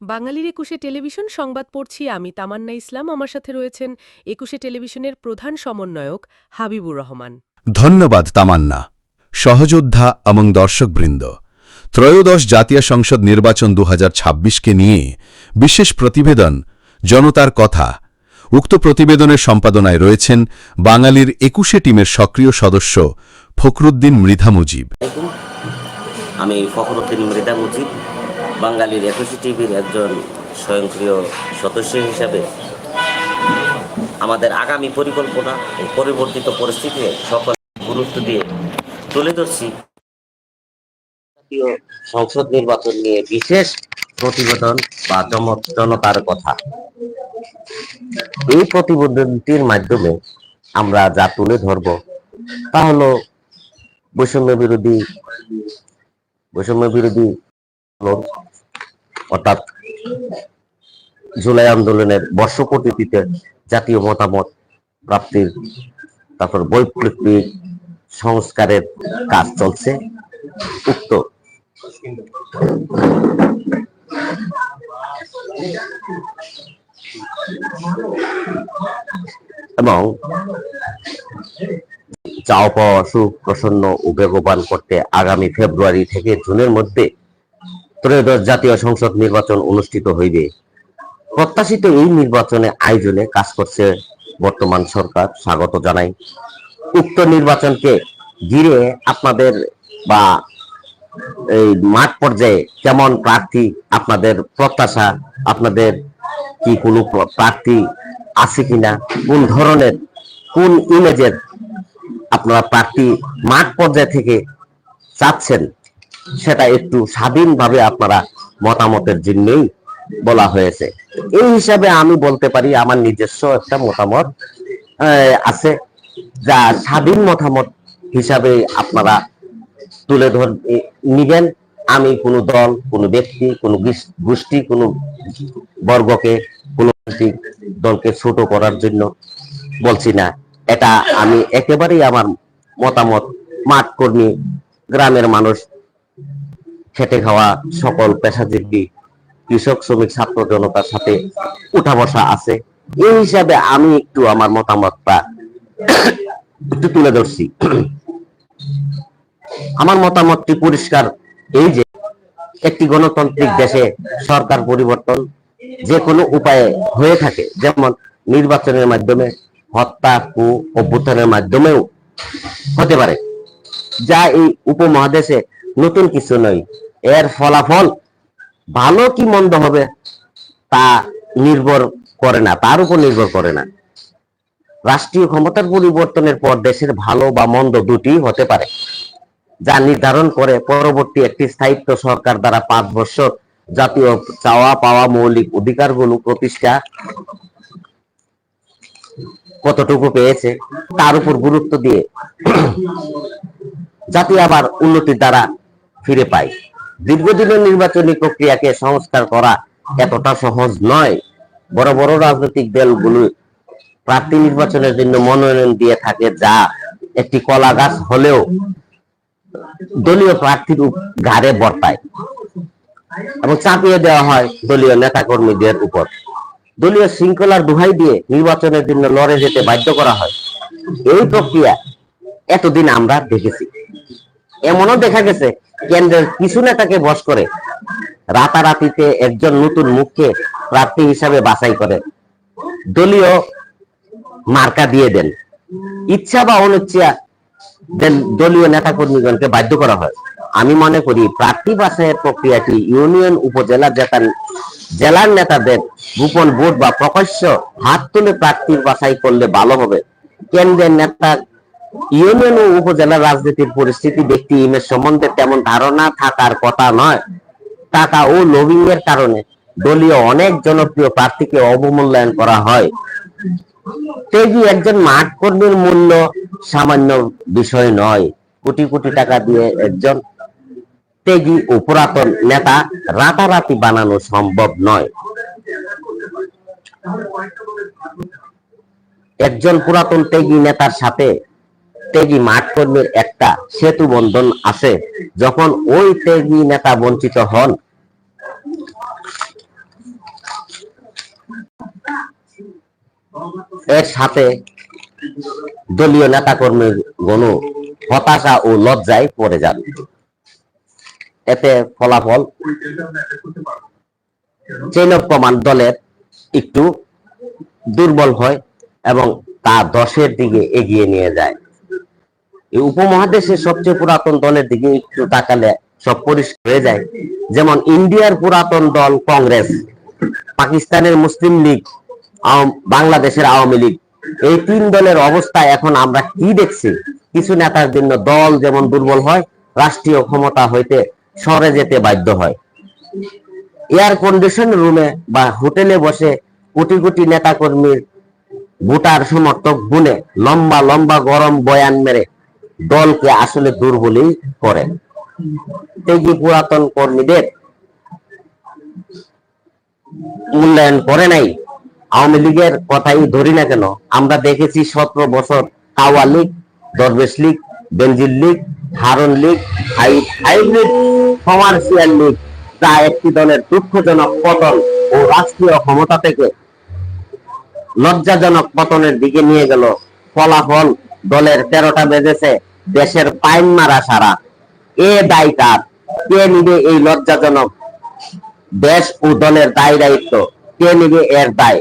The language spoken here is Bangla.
বাঙালির একুশে টেলিভিশন সংবাদ পড়ছি আমি তামান্না ইসলাম। আমার সাথে রয়েছেন একুশে টেলিভিশনের প্রধান সমন্বয়ক হাবিবুর রহমান। ধন্যবাদ তামান্না। সহযোদ্ধা এবং দর্শকবৃন্দ ত্রয়োদশ জাতীয় সংসদ নির্বাচন দু কে নিয়ে বিশেষ প্রতিবেদন জনতার কথা। উক্ত প্রতিবেদনের সম্পাদনায় রয়েছেন বাঙালির একুশে টিমের সক্রিয় সদস্য ফখরুদ্দিন মৃধা মুজিব। আমি ফখরুদ্দিন মৃদা মুজিব। বাঙালির একুশে টিভির একজন স্বয়ংক্রিয় সদস্য হিসাবে আমাদের আগামী পরিকল্পনা ও পরিবর্তিত পরিস্থিতিতে সকল গুরুত্ব দিয়ে তুলে ধরছি। সংসদ নির্বাচন নিয়ে বিশেষ প্রতিবেদন বা জনতার কথা। এই প্রতিবেদনটির মাধ্যমে আমরা যা তুলে ধরব তা হলো বৈষম্য বিরোধী বৈষম্য বিরোধী অর্থাৎ জুলাই আন্দোলনের বর্ষপূর্তিতে জাতীয় মতামত প্রাপ্তির, তারপর বৈপ্লবিক সংস্কারের কাজ চলছে। উক্ত এবং চাও পাওয়া সুখ প্রসন্ন ও বেগবান করতে আগামী ফেব্রুয়ারি থেকে জুনের মধ্যে ত্রয়োদশ জাতীয় সংসদ নির্বাচন অনুষ্ঠিত হইবে। প্রত্যাশিত এই নির্বাচনে আয়োজনে কাজ করছে বর্তমান সরকার, স্বাগত জানাই। উক্ত নির্বাচনকে ঘিরে আপনাদের বা এই মাঠ পর্যায়ে কেমন প্রার্থী আপনাদের প্রত্যাশা, আপনাদের কি কোনো প্রার্থী আছে কিনা, কোন ধরনের, কোন ইমেজের আপনারা প্রার্থী মাঠ পর্যায় থেকে চাচ্ছেন সেটা একটু স্বাধীনভাবে আপনারা মতামতের জন্যই বলা হয়েছে। এই হিসাবে আমি বলতে পারি, আমার নিজস্ব একটা মতামত আছে, যা স্বাধীন মতামত হিসাবে আপনারা তুলে ধর, নিবেন। আমি কোনো দল, কোনো ব্যক্তি, কোনো গোষ্ঠী, কোনো বর্গকে, কোনো দলকে ছোট করার জন্য বলছি না। এটা আমি একেবারেই আমার মতামত। মাঠ কর্মী, গ্রামের মানুষ খেটে খাওয়া সকল পেশাজীবী কৃষক, শ্রমিক, ছাত্র জনতার সাথে উঠা বসা আছে। এই হিসাবে আমি একটু আমার মতামতটা একটু তুলে ধরছি। আমার মতামতটি পরিষ্কার এই যে, একটি গণতান্ত্রিক দেশে সরকার পরিবর্তন যে কোনো উপায়ে হয়ে থাকে, যেমন নির্বাচনের মাধ্যমে হত্যা, কু অভ্যুত্থানের মাধ্যমেও হতে পারে। যা এই উপমহাদেশে নতুন কিছু নয়। এর ফলাফল ভালো কি মন্দ হবে তা নির্ভর করে না, তার উপর নির্ভর করে না। রাষ্ট্রীয় ক্ষমতার পরিবর্তনের পর দেশের ভালো বা মন্দ দুটি হতে পারে, যা নির্ধারণ করে পরবর্তী একটি স্থায়িত্ব সরকার দ্বারা পাঁচ বছর জাতীয় চাওয়া পাওয়া মৌলিক অধিকারগুলো প্রতিষ্ঠা কতটুকু পেয়েছে, তার উপর গুরুত্ব দিয়ে জাতি আবার উন্নতির দ্বারা ফিরে পায়। দীর্ঘদিনের নির্বাচনী প্রক্রিয়াকে সংস্কার করা এতটা সহজ নয়। বড় বড় রাজনৈতিক দলগুলো প্রার্থী নির্বাচনের জন্য মনোনয়ন দিয়ে থাকে, যা একটি কলা গাছ হলেও দলীয় প্রার্থীর ঘাড়ে বর্তায় এবং চাপিয়ে দেওয়া হয় দলীয় নেতা কর্মীদের উপর। দলীয় শৃঙ্খলার দোহাই দিয়ে নির্বাচনের জন্য লড়ে যেতে বাধ্য করা হয়। এই প্রক্রিয়া এতদিন আমরা দেখেছি। এমনও দেখা গেছে কেন্দ্রের কিছু নেতাকে বস করে রাতারাতিতে একজন নতুন মুখকে প্রার্থী হিসাবে বাছাই করে। দলীয় মার্কা দিয়ে দেন। ইচ্ছা বা অনিচ্ছা দলীয় নেতা কর্মীগণকে বাধ্য করা হয়। আমি মনে করি প্রার্থী বাছাইয়ের প্রক্রিয়াটি ইউনিয়ন উপজেলা জেতা জেলার নেতাদের গোপন ভোট বা প্রকাশ্য হাত তুলে প্রার্থীর বাছাই করলে ভালো হবে। কেন্দ্রের নেতা ইউনিয়ন ও উপজেলা রাজনীতির পরিস্থিতি ব্যক্তি ইমেজ সম্বন্ধে তেমন ধারণা থাকার কথা নয়। টাকা ও লবিং এর কারণে দলীয় অনেক জনপ্রিয় প্রার্থীকে অবমূল্যায়ন করা হয়। তেজি একজন মাঠ কর্মীর মূল্য সামান্য বিষয় নয়। কোটি কোটি টাকা দিয়ে একজন তেজি ও পুরাতন নেতা রাতারাতি বানানো সম্ভব নয়। একজন পুরাতন তেগি নেতার সাথে ত্যাগী মাঠকর্মীর একটা সেতু বন্ধন আছে। যখন ওই তেগি নেতা বঞ্চিত হন, এর সাথে দলীয় নেতাকর্মীর গণ হতাশা ও লজ্জায় পড়ে যান। এতে ফলাফল চেন অফ কমান্ড দলের একটু দুর্বল হয় এবং তা দশের দিকে এগিয়ে নিয়ে যায়। এই উপমহাদেশের সবচেয়ে পুরাতন দলের দিকে একটু তাকালে সব পরিষ্কার হয়ে যায়। যেমন ইন্ডিয়ার পুরাতন দল কংগ্রেস, পাকিস্তানের মুসলিম লীগ বাংলাদেশের আওয়ামী লীগ। এই তিন দলের অবস্থা এখন আমরা কি দেখছি? কিছু নেতার জন্য দল যেমন দুর্বল হয়, রাষ্ট্রীয় ক্ষমতা হইতে সরে যেতে বাধ্য হয়। এয়ার কন্ডিশন রুমে বা হোটেলে বসে কোটি কোটি নেতা কর্মীর ভোটার সমর্থক গুনে লম্বা লম্বা গরম বয়ান মেরে দলকে আসলে দুর্বলই করে। এই যে পুরাতন কর্মীদের মূল্যায়ন করে নাই, আওয়ামী লীগের কথাই ধরি না কেন? আমরা দেখেছি সতেরো বছর কাওয়া লীগ, দরবেশ league, Benazir league, Harun league hybrid commercial league যা একটি দলের দুঃখজনক পতন ও রাষ্ট্রীয় ক্ষমতা থেকে লজ্জাজনক পতনের দিকে নিয়ে গেল। ফলাফল দলের তেরোটা বেজেছে। দেশের পাইন মারা সারা। এ দায় কে নিবে এই লজ্জাজনক? দেশ ও দলের দায় দায়িত্ব। কে নিবে এর দায়?